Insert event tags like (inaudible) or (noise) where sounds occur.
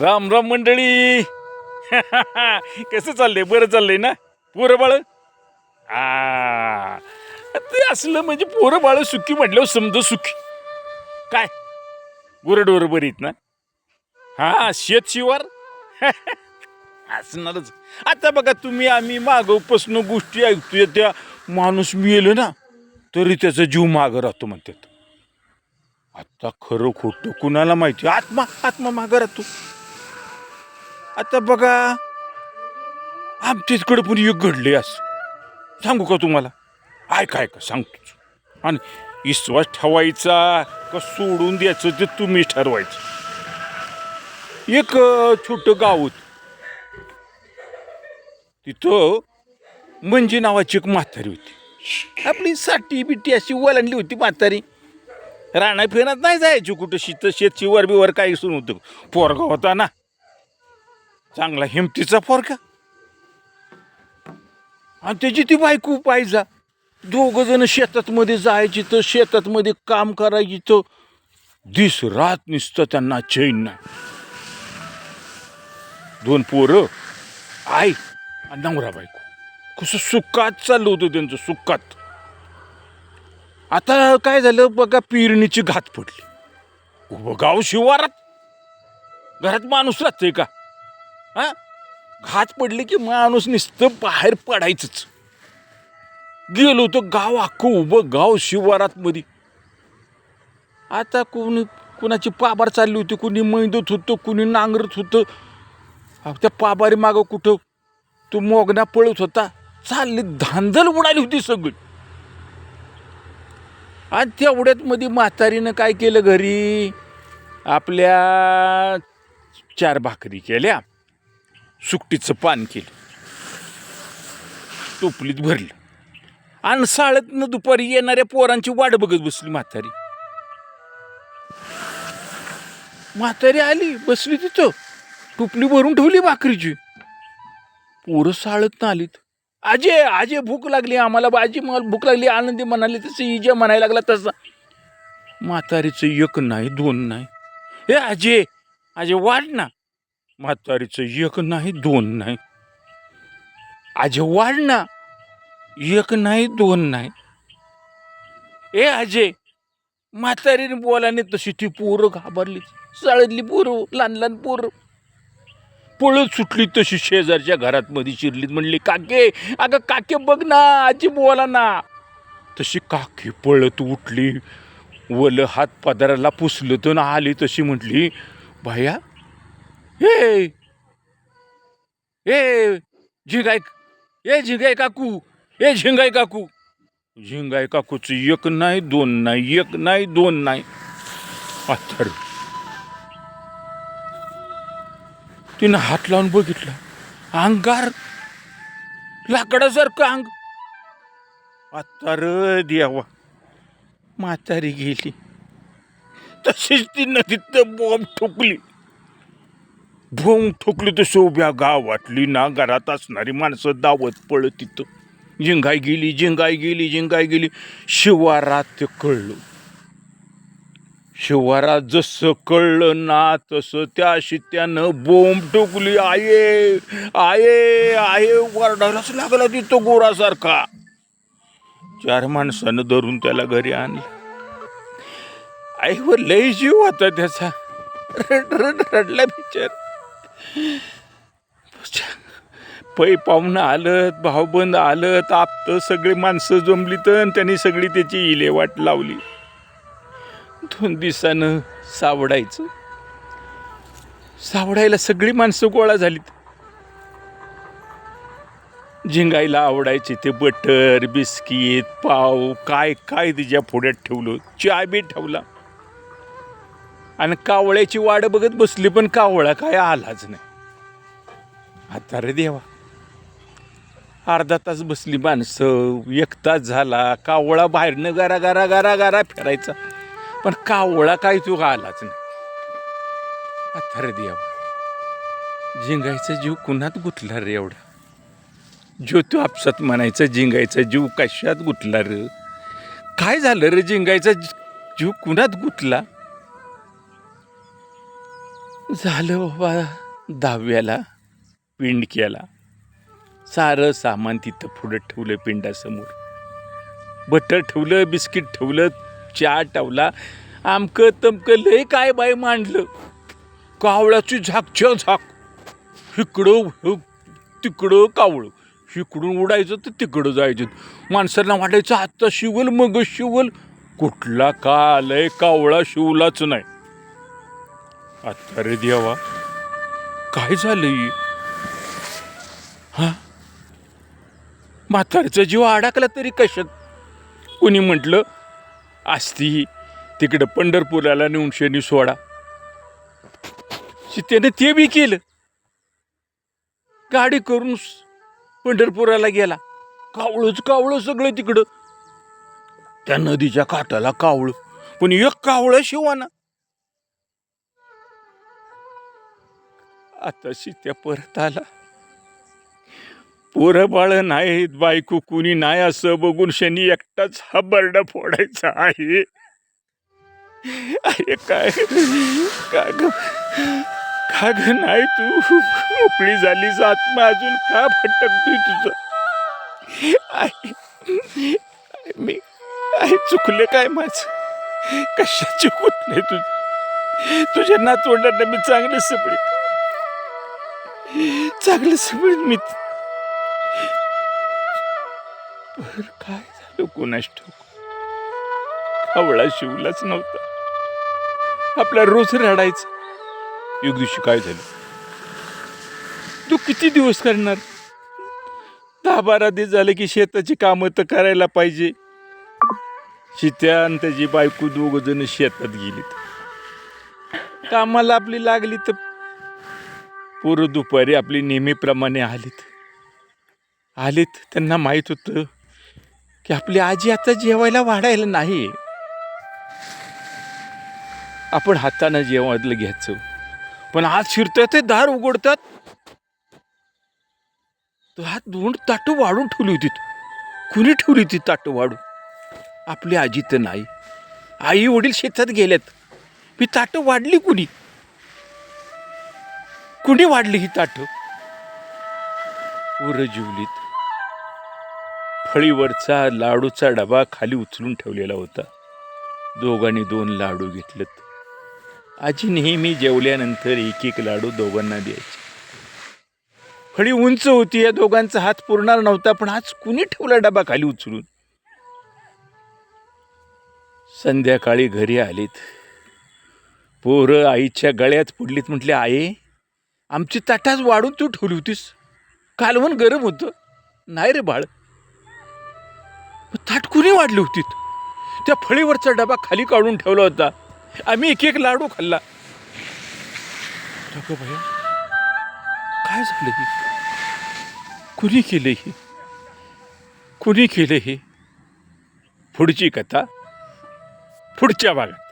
राम राम मंडळी. (laughs) कसं चाललंय? बरं चाललंय ना? पोरं बाळ? आ ते असलं म्हणजे पोरं बाळ सुखी म्हटल्यावर समज सुखी. काय? गुरडोर बरीत ना? हा शेत शिवार? (laughs) असणारच. आता बघा तुम्ही आम्ही मागपासून गोष्टी ऐकतोय त्या माणूस मिळेल ना तरी त्याचा जीव मागं राहतो म्हणतात. आता खरं खोटं कुणाला माहिती? आत्मा आत्मा मागं राहतो. आता बघा. आमच्या इकडे पण युग घडले असं. सांगू का तुम्हाला? ऐका ऐका सांगतोच आणि विश्वास ठेवायचा का सोडून द्यायचं ते तुम्ही ठरवायचं. एक छोट छोटं गाव होत. तिथं म्हणजे नावाची एक म्हातारी होती. आपली साठी बिटी अशी वलांडली होती म्हातारी. राणा फिरत नाही जायची कुठं शीत शेतची वर बिवर काही सुरू होतं. पोरगा होता ना. चांगला हिमतीचा पोरगा. आणि त्याची ती बायको पाहिजा दोघ जण शेतात मध्ये जायची तर शेतात मध्ये काम करायची तर दिस रात निसतं त्यांना चैन नाही. दोन पोरं आई आणि नवरा बायको. कसं सुखात चाललं होतं त्यांचं सुखात. आता काय झालं बघा पेरणीची घात पडली. उभं गाव शिवारात. घरात माणूस राहते का? हा? घात पडली की माणूस नुसतं बाहेर पडायचंच. गेलो तो गाव अख्खं उभं गाव शिवारात मध्ये आता कोणी कुणाची पाबार चालली होती कुणी मैदत होतं कुणी नांगरत होतं. त्या पाबारी मागं कुठं? तो मोगना पळत होता. चालली धांदल उडाली होती सगळी. आणि तेवढ्यात मध्ये म्हातारीनं काय केलं घरी? आपल्या चार भाकरी केल्या. सुकटीचं पान केलं. टोपलीत भरलं. आणि साळतनं दुपारी येणाऱ्या पोरांची वाट बघत बसली म्हातारी. म्हातारी आली बसली तिथं. टोपली भरून ठेवली भाकरीची. पोरं साळत ना आलीत आजे आजे भूक लागली आम्हाला बाजी मला भूक लागली आनंदी म्हणाली तसं इजे म्हणायला लागला तसा. म्हातारीचं एक नाही दोन नाही. हे आजे आजे वाढ ना. म्हातारीचं एक नाही दोन नाही. आजे वाढ ना एक नाही दोन नाही. ए अजय म्हातारीने बोलाने तशी ती पोरं घाबरली. चाळदली पोरं लहान लहान पोरं. पळत सुटली तशी शेजारच्या घरात मध्ये शिरली म्हणली काके अगं काके बघ ना आजी बोला ना. तशी काकी पळत उठली. वल हात पदराला पुसलं तर आली तशी म्हटली भाया हे ए झिंगाय ए झिंगाय काकू ए झिंगाय काकू झिंगाय काकूच एक नाही दोन नाही एक नाही दोन नाही अथर तिनं हात लावून बघितला अंगार लाकडासारखं अंग आता द्यावा म्हातारी गेली तशीच ती नदीत बॉम्ब ठोकली भोंग ठोकली तर शोभ्या वाटली ना घरात असणारी माणसं दावत पळत तिथं जिंगाई गेली जिंगाई गेली जिंगाई गेली. शिवारात ते कळलं. शिवारात जसं कळलं ना तसं त्या शित्यानं बोंब टोकली आये आये आये वरडायलाच लागला तिथं गोरासारखा. चार माणसानं धरून त्याला घरी आणलं. आईवर लय जीव होता त्याचा. रड रड रडला बिचार. पै पाहुणं आलं भाऊबंद आलं तापत सगळे माणसं जमली तर त्यांनी सगळी त्याची इलेवाट लावली. दोन दिवसानं सावडायचं. सावडायला सगळी माणसं गोळा झालीत. झिंगायला आवडायचे ते बटर बिस्किट पाव काय काय तिच्या फोड्यात ठेवलं चहा बी ठेवला. आणि कावळ्याची वाट बघत बसली पण कावळा काय आलाच नाही. आता रे देवा. अर्धा तास बसली माणसं एक तास झाला कावळा बाहेरनं गारा गारा गारा गारा फिरायचा. पण कावळा काय तू आलाच नाही. आता रे देवा. जिंगायचा जीव कुणात गुतला रे एवढा? जो तो आपसात म्हणायचा जिंगायचा जीव कशात गुतला रे? काय झालं रे जिंगायचा जीव कुणात गुतला? झालं बाबा दहाव्याला पिंड केला सारं सामान तिथं पुढं ठेवलं पिंडासमोर. बटर ठेवलं बिस्किट ठेवलं चहा ठेवला. आमकं तमकं लय काय बाय मांडलं. कावळाची झाक छ झाक. इकडं तिकडं कावळं. इकडून उडायचं तर तिकडं जायचं. माणसांना वाटायचं आत्ता शिवल मग शिवल. कुठला का आलंय कावळा शिवलाच नाही. आता रे देवा. काय झालंय? हा? म्हातारचा जीव अडकला तरी कशात? कोणी म्हटलं असती तिकडं पंढरपुराला नेऊन शनी सोडा. त्याने ते बी केलं. गाडी करून पंढरपुराला गेला. कावळंच कावळं सगळं तिकडं. त्या नदीच्या काठाला कावळं. पण एक कावळं शिवाना. आता त्या परत आला. पोरं बाळ नाहीत बायको कुणी नाही असं बघून शनी एकटाच हा बरडा फोडायचा आहे. अरे काय का ग का ग नाही तू मोकळी झालीस आत्मा अजून का भटकतोय तुझं? आई मी आई चुकले काय माझ? कशाची चुकले तुझ? तुझ्या नातवंडांना मी चांगलं सपडीत चांगलं सपडीत मी. पर काय झालं कोणास ठाऊक? कावळा शिवलाच नव्हता. आपला रोज रडायचं. एक दिवशी काय झालं? तू किती दिवस करणार? दहा बारा दिवस झाले की शेताची कामं तर करायला पाहिजे. शित्या आणि त्याची बायको दोघ जण शेतात गेलीत. कामाला आपली लागली तर पोरं दुपारी आपली नेहमीप्रमाणे आलीत. आलीत त्यांना माहीत होतं की आपली आजी आता जेवायला वाढायला नाही. आपण हातानं जेवायला घ्यायचं पण आज शिरतात ते दार उघडतात. तो हात दोन ताटं वाढून ठेवली होती कुणी ठेवली होती ताटं वाढून? आपली आजी तर नाही. आई वडील शेतात गेल्यात मी ताटं वाढली कुणी? कुणी वाढली ही ताटं? वर जीवलीत. फळीवरचा लाडूचा डबा खाली उचलून ठेवलेला होता. दोघांनी दोन लाडू घेतलेत. आजी नेहमी जेवल्यानंतर एक एक लाडू दोघांना द्यायचे. फळी उंच होती या दोघांचा हात पुरणार नव्हता पण आज कुणी ठेवला डबा खाली उचलून? संध्याकाळी घरी आलीत. पोरं आईच्या गळ्यात पडलीत म्हटले आई आमची ताटाच वाढून तू ठेवली होतीस. कालवण गरम होतं. नाही रे बाळ. ताट कुणी वाढली होती त्या फळीवरचा डबा खाली काढून ठेवला होता. आम्ही एक एक लाडू खाल्ला. काय झालं हे? कुणी केलं हे? कुणी केलं हे? पुढची कथा? पुढच्या भागात.